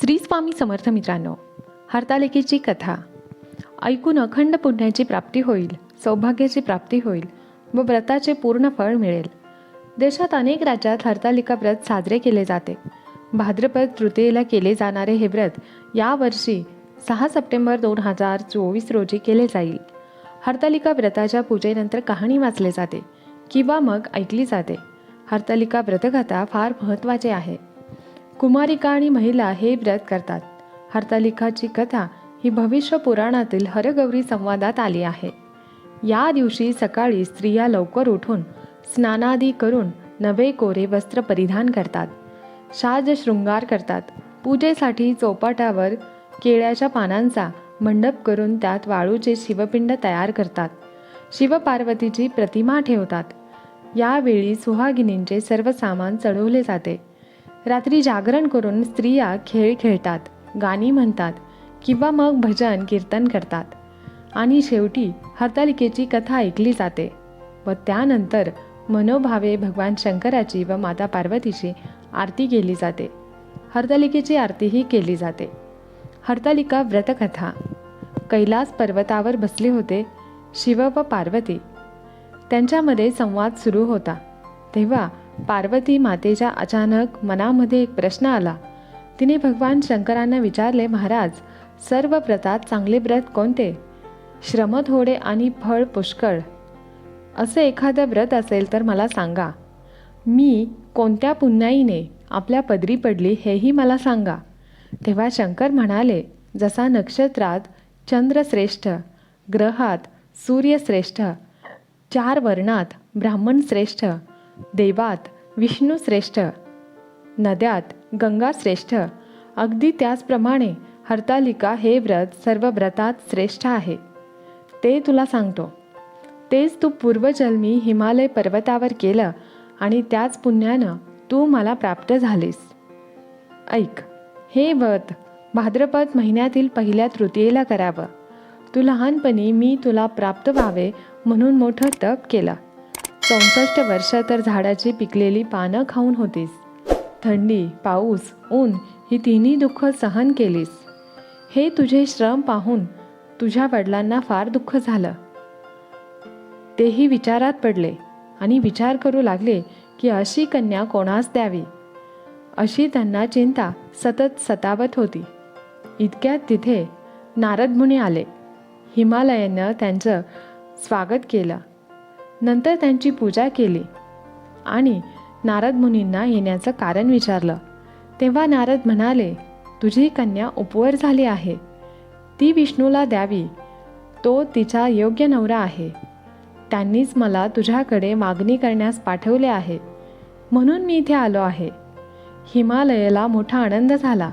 श्री स्वामी समर्थ मित्रांनो हरतालिकेची कथा. ऐकून अखंड पुण्याची प्राप्ती होईल सौभाग्याची प्राप्ती होईल व व्रताचे पूर्ण फळ मिळेल. देशात अनेक राज्यात हरतालिका व्रत साजरे केले जाते. भाद्रपद तृतीयेला केले जाणारे हे व्रत यावर्षी सहा सप्टेंबर दोन हजार चोवीस रोजी केले जाईल. हरतालिका व्रताच्या पूजेनंतर कहाणी वाचले जाते किंवा मग ऐकली जाते. हरतालिका व्रतकथा फार महत्त्वाचे आहे. कुमारिका आणि महिला हे व्रत करतात. हरतालिकाची कथा ही भविष्य पुराणातील हरगौरी संवादात आली आहे. या दिवशी सकाळी स्त्रिया लवकर उठून स्नानादी करून नवे कोरे वस्त्र परिधान करतात. साज शृंगार करतात. पूजेसाठी चौपाटावर केळ्याच्या पानांचा मंडप करून त्यात वाळूचे शिवपिंड तयार करतात. शिवपार्वतीची प्रतिमा ठेवतात. यावेळी सुहागिनींचे सर्व सामान चढवले जाते. रात्री जागरण करून स्त्रिया खेळ खेळतात गाणी म्हणतात किंवा मग भजन कीर्तन करतात. आणि शेवटी हरतालिकेची कथा ऐकली जाते व त्यानंतर मनोभावे भगवान शंकराची व माता पार्वतीची आरती केली जाते. हरतालिकेची आरतीही केली जाते. हरतालिका व्रतकथा. कैलास पर्वतावर बसले होते शिव व पार्वती. त्यांच्यामध्ये संवाद सुरू होता. तेव्हा पार्वती मातेच्या अचानक मनामध्ये एक प्रश्न आला. तिने भगवान शंकरांना विचारले महाराज सर्व व्रतात चांगले व्रत कोणते? श्रम थोडे आणि फळ पुष्कळ. असं एखादं व्रत असेल तर मला सांगा. मी कोणत्या पुण्याईने आपल्या पदरी पडली हेही मला सांगा. तेव्हा शंकर म्हणाले जसा नक्षत्रात चंद्रश्रेष्ठ ग्रहात सूर्यश्रेष्ठ चार वर्णात ब्राह्मण श्रेष्ठ देवात विष्णू श्रेष्ठ नद्यात गंगा श्रेष्ठ. अगदी त्याचप्रमाणे हरतालिका हे व्रत सर्व व्रतात श्रेष्ठ आहे. ते तुला सांगतो. तेच तू पूर्वजन्मी हिमालय पर्वतावर केलं आणि त्याच पुण्यानं तू मला प्राप्त झालीस. ऐक हे व्रत भाद्रपद महिन्यातील पहिल्या तृतीयेला करावं. तू लहानपणी मी तुला प्राप्त व्हावे म्हणून मोठं तप केलं. चौसष्ट वर्ष तर झाडाची पिकलेली पानं खाऊन होतीस. थंडी पाऊस ऊन ही तिन्ही दुःख सहन केलीस. हे तुझे श्रम पाहून तुझ्या वडिलांना फार दुःख झालं. तेही विचारात पडले आणि विचार करू लागले की अशी कन्या कोणास द्यावी? अशी त्यांना चिंता सतत सतावत होती. इतक्यात तिथे नारद मुनी आले. हिमालयानं त्यांचं स्वागत केलं. नंतर त्यांची पूजा केली. आणि नारद मुनींना येण्याचं कारण विचारलं. तेव्हा नारद म्हणाले तुझी कन्या उपवर झाली आहे. ती विष्णूला द्यावी. तो तिचा योग्य नवरा आहे. त्यांनीच मला तुझ्याकडे मागणी करण्यास पाठवले आहे. म्हणून मी इथे आलो आहे. हिमालयाला मोठा आनंद झाला.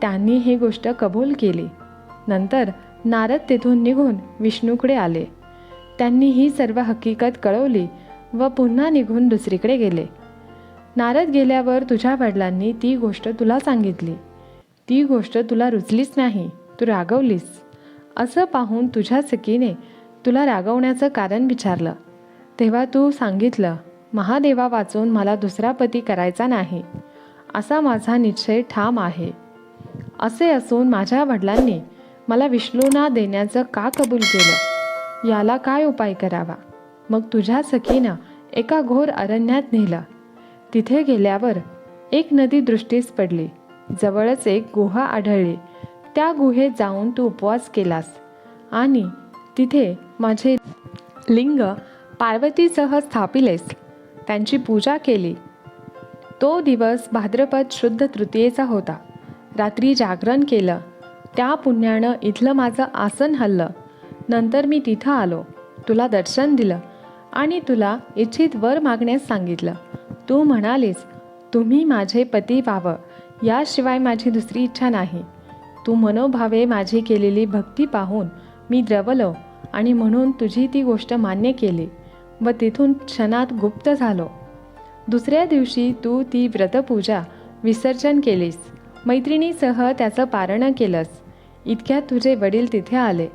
त्यांनी ही गोष्ट कबूल केली. नंतर नारद तेथून निघून विष्णूकडे आले. त्यांनी ही सर्व हकीकत कळवली व पुन्हा निघून दुसरीकडे गेले. नारद गेल्यावर तुझ्या वडिलांनी ती गोष्ट तुला सांगितली. ती गोष्ट तुला रुचलीच नाही तू रागवलीस. असं पाहून तुझ्या सखीने तुला रागवण्याचं कारण विचारलं. तेव्हा तू सांगितलं महादेवा वाचून मला दुसरा पती करायचा नाही. असा माझा निश्चय ठाम आहे. असे असून माझ्या वडिलांनी मला विष्णूंना देण्याचं का कबूल केलं? याला काय उपाय करावा? मग तुझ्या सखीनं एका घोर अरण्यात नेलं. तिथे गेल्यावर एक नदी दृष्टीस पडली. जवळच एक गुहा आढळली. त्या गुहेत जाऊन तू उपवास केलास. आणि तिथे माझे लिंग पार्वतीसह स्थापिलेस. त्यांची पूजा केली. तो दिवस भाद्रपद शुद्ध तृतीयेचा होता. रात्री जागरण केलं. त्या पुण्यानं इथलं माझं आसन हल्लं. नंतर मी तिथं आलो. तुला दर्शन दिलं आणि तुला इच्छित वर मागण्यास सांगितलं. तू म्हणालीस तुम्ही माझे पती व्हावं. याशिवाय माझी दुसरी इच्छा नाही. तू मनोभावे माझी केलेली भक्ती पाहून मी द्रवलो आणि म्हणून तुझी ती गोष्ट मान्य केली व तिथून क्षणात गुप्त झालो. दुसऱ्या दिवशी तू ती व्रतपूजा विसर्जन केलीस. मैत्रिणीसह त्याचं पारणं केलंस. इतक्यात तुझे वडील तिथे आले.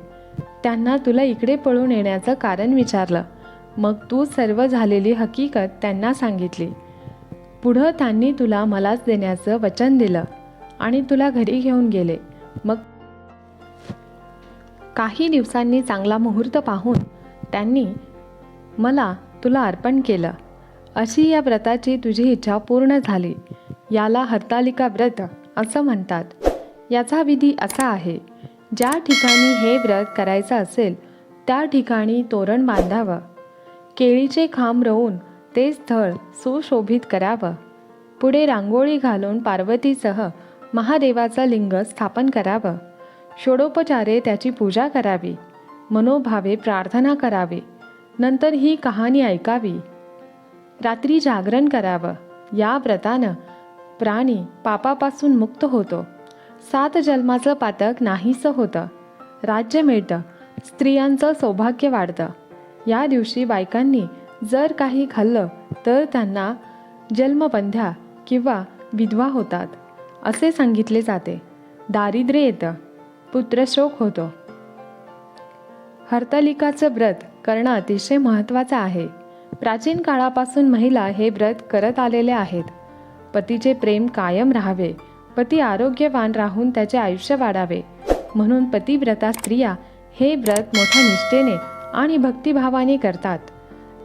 त्यांना तुला इकडे पळून येण्याचं कारण विचारलं. मग तू सर्व झालेली हकीकत त्यांना सांगितली. पुढं त्यांनी तुला मलाच देण्याचं वचन दिलं आणि तुला घरी घेऊन गेले. मग काही दिवसांनी चांगला मुहूर्त पाहून त्यांनी मला तुला अर्पण केलं. अशी या व्रताची तुझी इच्छा पूर्ण झाली. याला हरतालिका व्रत असं म्हणतात. याचा विधी असा आहे. ज्या ठिकाणी हे व्रत करायचं असेल त्या ठिकाणी तोरण बांधावं. केळीचे खांब रोवून ते स्थळ सुशोभित करावं. पुढे रांगोळी घालून पार्वतीसह महादेवाचं लिंग स्थापन करावं. षोडोपचारे त्याची पूजा करावी. मनोभावे प्रार्थना करावी. नंतर ही कहाणी ऐकावी. रात्री जागरण करावं. या व्रतानं प्राणी पापापासून मुक्त होतो. सात जन्माचं पातक नाहीसं होतं. राज्य मिळतं. स्त्रियांचं सौभाग्य वाढतं. या दिवशी बायकांनी जर काही खाल्लं तर त्यांना जन्मबंध्या किंवा विधवा होतात असे सांगितले जाते. दारिद्र्य येतं. पुत्रशोक होतो. हर्तलिकाचं व्रत करणं अतिशय महत्त्वाचं आहे. प्राचीन काळापासून महिला हे व्रत करत आलेले आहेत. पतीचे प्रेम कायम राहावे. पती आरोग्यवान राहून त्याचे आयुष्य वाढावे. म्हणून पतिव्रता स्त्रिया हे व्रत मोठ्या निष्ठेने आणि भक्तिभावाने करतात.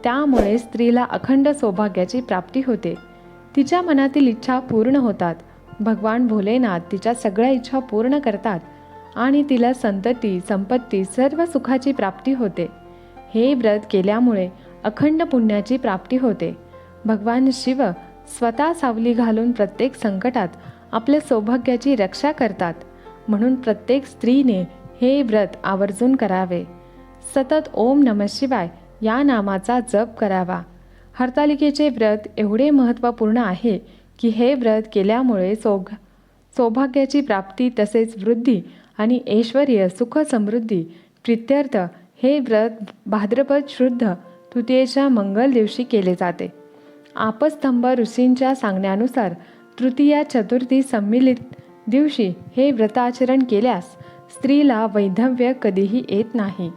त्यामुळे स्त्रीला अखंड सौभाग्याची प्राप्ती होते. तिच्या मनातील इच्छा पूर्ण होतात. भगवान भोलेनाथ तिच्या सगळ्या इच्छा पूर्ण करतात आणि तिला संतती संपत्ती सर्व सुखाची प्राप्ती होते. हे व्रत केल्यामुळे अखंड पुण्याची प्राप्ती होते. भगवान शिव स्वतः सावली घालून प्रत्येक संकटात आपल्या सौभाग्याची रक्षा करतात. म्हणून प्रत्येक स्त्रीने हे व्रत आवर्जून करावे. सतत ओम नम शिवाय या नामाचा जप करावा. हरतालिकेचे व्रत एवढे महत्त्वपूर्ण आहे की हे व्रत केल्यामुळे सौग सौभाग्याची प्राप्ती तसेच वृद्धी आणि ऐश्वर्य सुख समृद्धी प्रित्यर्थ हे व्रत भाद्रपद शुद्ध तृतीयेच्या मंगल दिवशी केले जाते. आपस्तंभ ऋषींच्या सांगण्यानुसार तृतीया चतुर्थी सम्मिलित दिवशी हे व्रताचरण केल्यास स्त्रीला वैधव्य कधीही येत नाही.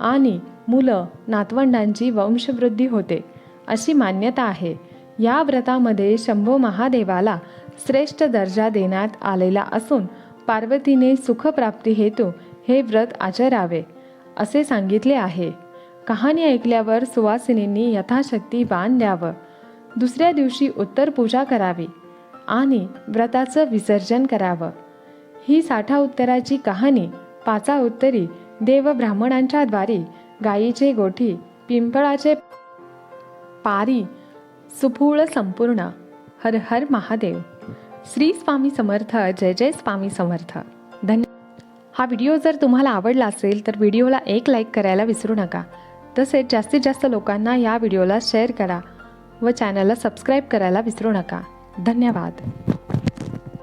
आणि मुलं नातवंडांची वंशवृद्धी होते अशी मान्यता आहे. या व्रतामध्ये शंभो महादेवाला श्रेष्ठ दर्जा देण्यात आलेला असून पार्वतीने सुखप्राप्ती हेतू हे व्रत आचरावे असे सांगितले आहे. कहाणी ऐकल्यावर सुवासिनींनी यथाशक्ती बाण द्यावं. दुसऱ्या दिवशी उत्तर पूजा करावी. आणि व्रताचं विसर्जन करावं. ही साठा उत्तराची कहाणी पाचा उत्तरी देव ब्राह्मणांच्या द्वारे गायीचे गोठी पिंपळाचे पारी सुफूळ संपूर्ण. हर हर महादेव. श्री स्वामी समर्थ जय जय स्वामी समर्थ. धन्य हा व्हिडिओ जर तुम्हाला आवडला असेल तर व्हिडिओला एक लाईक करायला विसरू नका. तसेच जास्तीत जास्त लोकांना या व्हिडिओला शेअर करा व चॅनलला सबस्क्राईब करायला विसरू नका. ધન્યવાદ